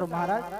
તારું મહારાજ.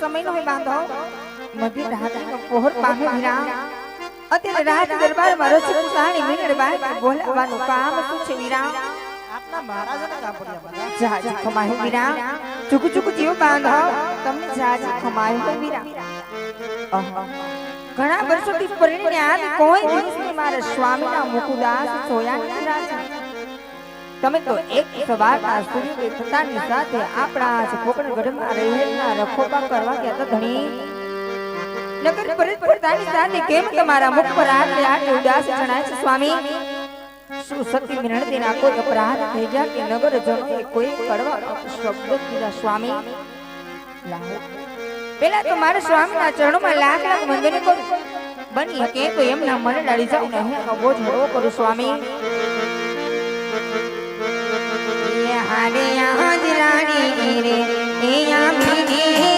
કોઈ દિવસ સમય નો બાંધો મધ્ય રાત્રિનો પહોર પામે વીરા અત્યારે રાજ મારો છે સાણી મિનડ બાર બોલાવવાનું કામ શું છે વીરા આપના મહારાજાને કામ પડ્યા મહારાજ જાજી ખમાય વીરા ચુકુ ચુકુ જીવ બાંધો. તમને જાજી ખમાયું હોય વીરા અહ, ઘણા વર્ષોથી પરિણ્યા કોઈ દિવસ મારા સ્વામીના મુકુદાસ સોયા નથી રાજા. તમે તો એક સવારના સૂર્યોદય થતાની સાથે આપણા કોકણગઢમાં રહેલા રખોપા કરવા ગયા તો ધણી. નગર પરત સાથે કેમ તમારા મુખ પર આટલે આટલે ઉદાસ જણાય છે, સ્વામી? શું સતી મિનળતીના કોઈ અપરાધ થઈ ગયા કે નગરજનોએ કોઈ કડવા શબ્દ કીધા, સ્વામી? પેલા તો મારા સ્વામીના ચરણોમાં લાખ લાખ વંદન કરું. બની કે તો એમના મને ડાળી જાઉં ને હું અબોજ હળવો કરું, સ્વામી. আরে আজ রানী রে আমি রে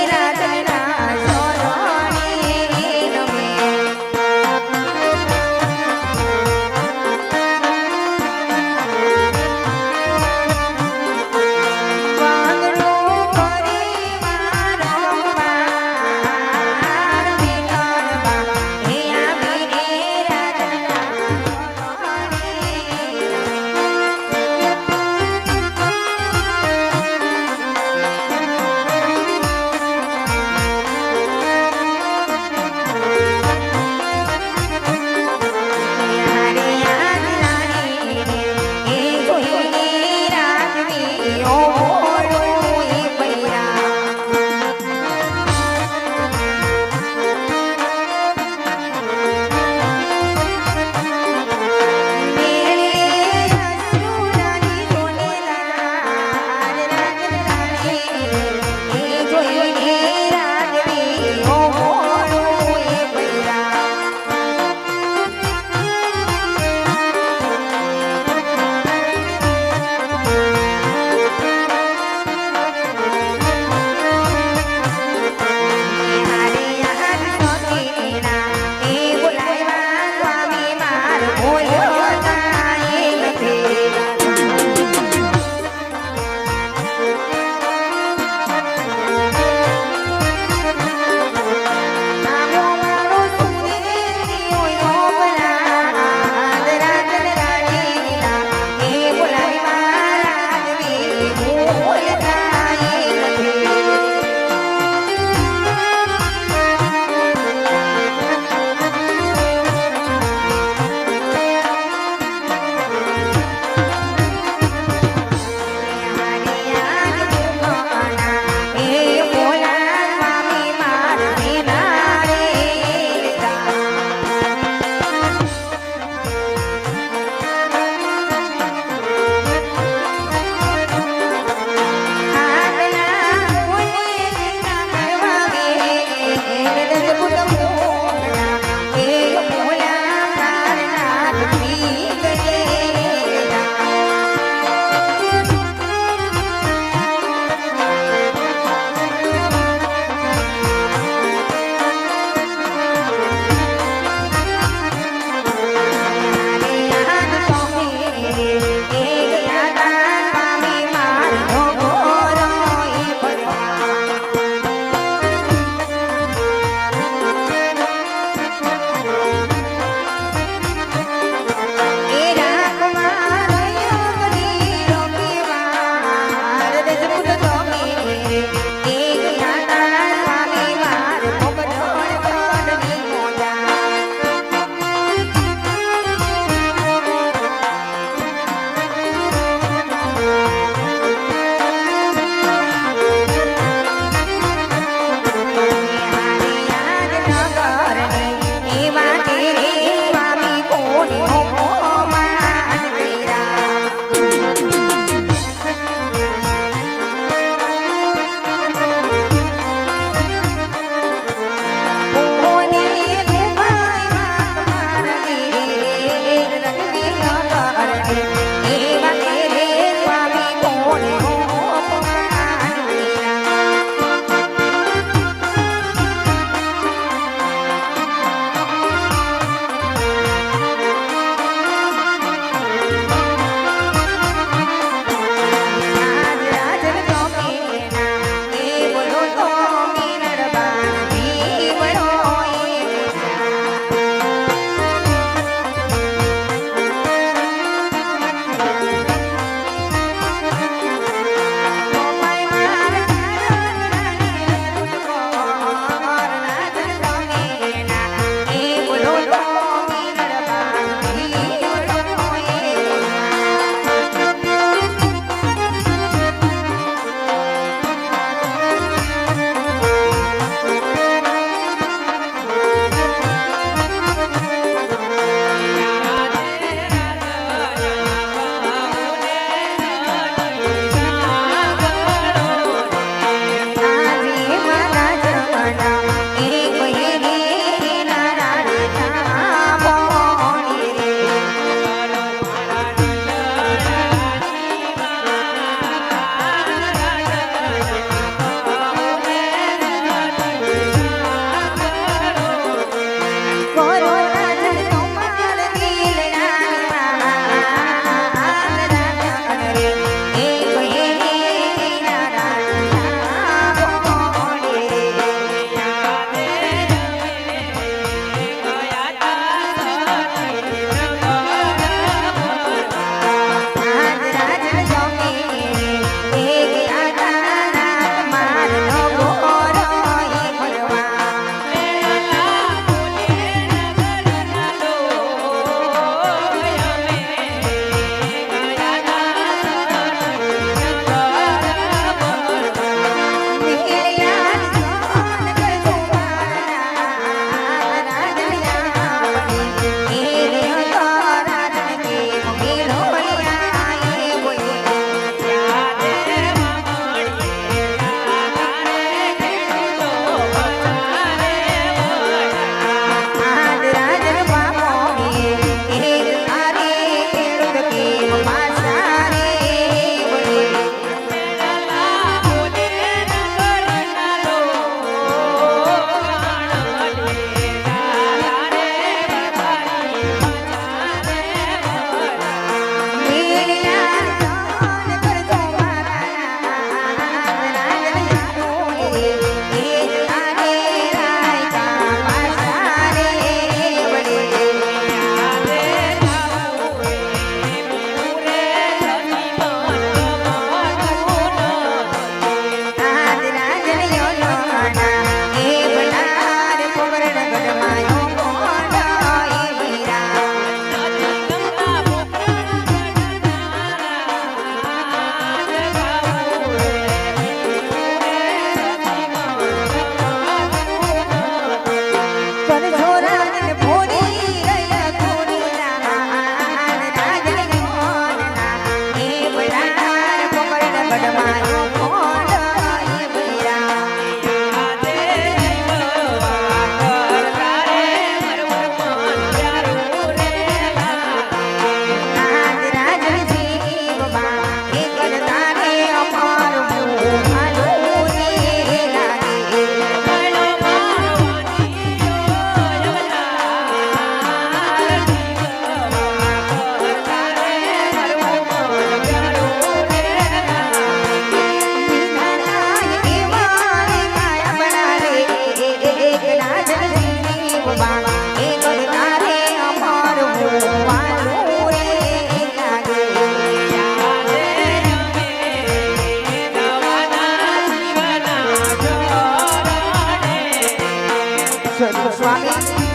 Rock, rock.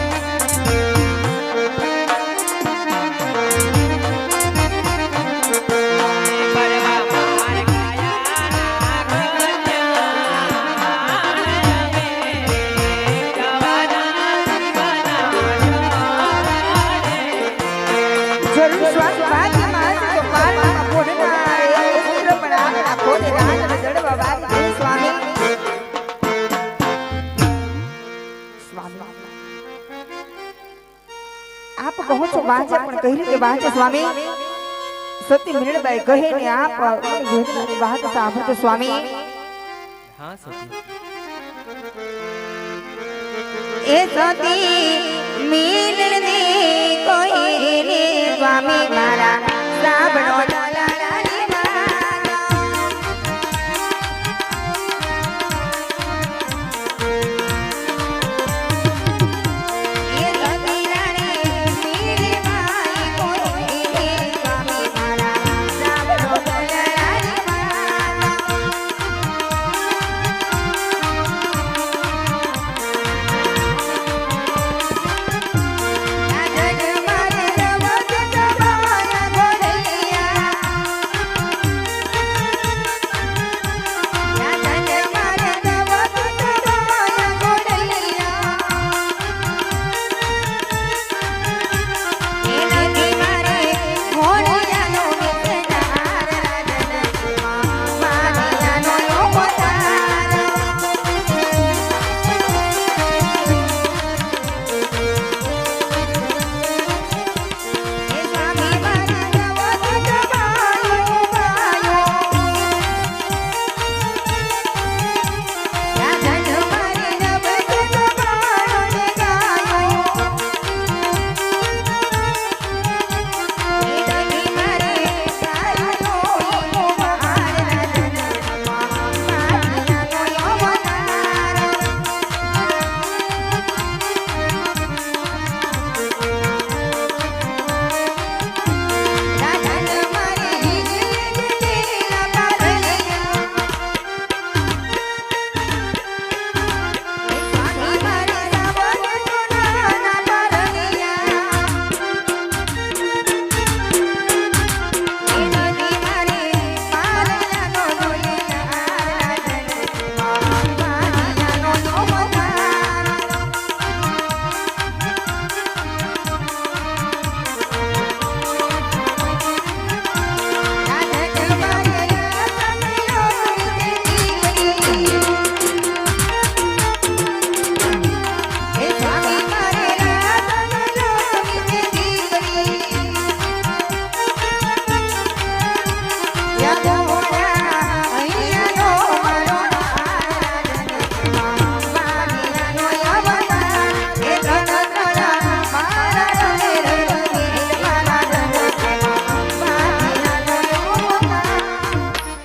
સ્વામી આપ કહો છો વાંચે પણ કહી રીતે વાંચે સ્વામી? સતી મીરણબાઈ કહે ને આપ વાત સાંભળતો સ્વામી. હા સતી. એ સતી મીરણની કોઈ રે સ્વામી મારા સાંભળો